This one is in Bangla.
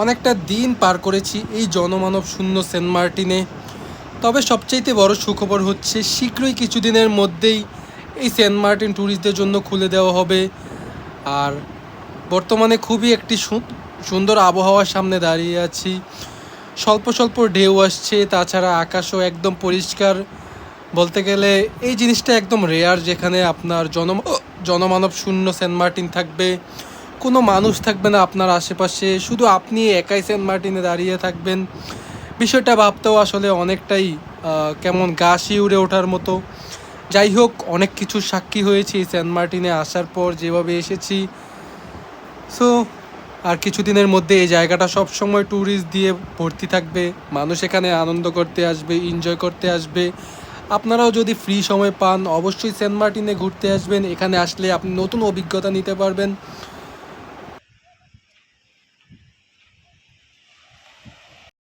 অনেকটা দিন পার করেছি এই জনমানব শূন্য সেন্ট মার্টিনে। তবে সবচাইতে বড় সুখবর হচ্ছে, শীঘ্রই কিছুদিনের মধ্যেই এই সেন্ট মার্টিন ট্যুরিস্টদের জন্য খুলে দেওয়া হবে। আর বর্তমানে খুবই একটি সুন্দর আবহাওয়ার সামনে দাঁড়িয়ে আছি। স্বল্প স্বল্প ঢেউ আসছে, তাছাড়া আকাশও একদম পরিষ্কার। বলতে গেলে এই জিনিসটা একদম রেয়ার যেখানে আপনার জন জনমানব শূন্য সেন্ট মার্টিন থাকবে। কোনো মানুষ থাকবে না আপনার আশেপাশে। শুধু আপনি একাই সেন্ট মার্টিনে দাঁড়িয়ে থাকবেন। বিষয়টা ভাবতেও আসলে অনেকটাই কেমন গা শিউরে ওঠার মতো। যাই হোক, অনেক কিছু সাক্ষী হয়েছি সেন্ট মার্টিনে আসার পর যেভাবে এসেছি। সো, আর কিছুদিনের মধ্যে এই জায়গাটা সব সময় ট্যুরিস্ট দিয়ে ভর্তি থাকবে। মানুষ এখানে আনন্দ করতে আসবে এনজয় করতে আসবে। আপনারাও যদি ফ্রি সময় পান, অবশ্যই সেন্ট মার্টিনে ঘুরতে আসবেন। এখানে আসলে আপনি নতুন অভিজ্ঞতা নিতে পারবেন।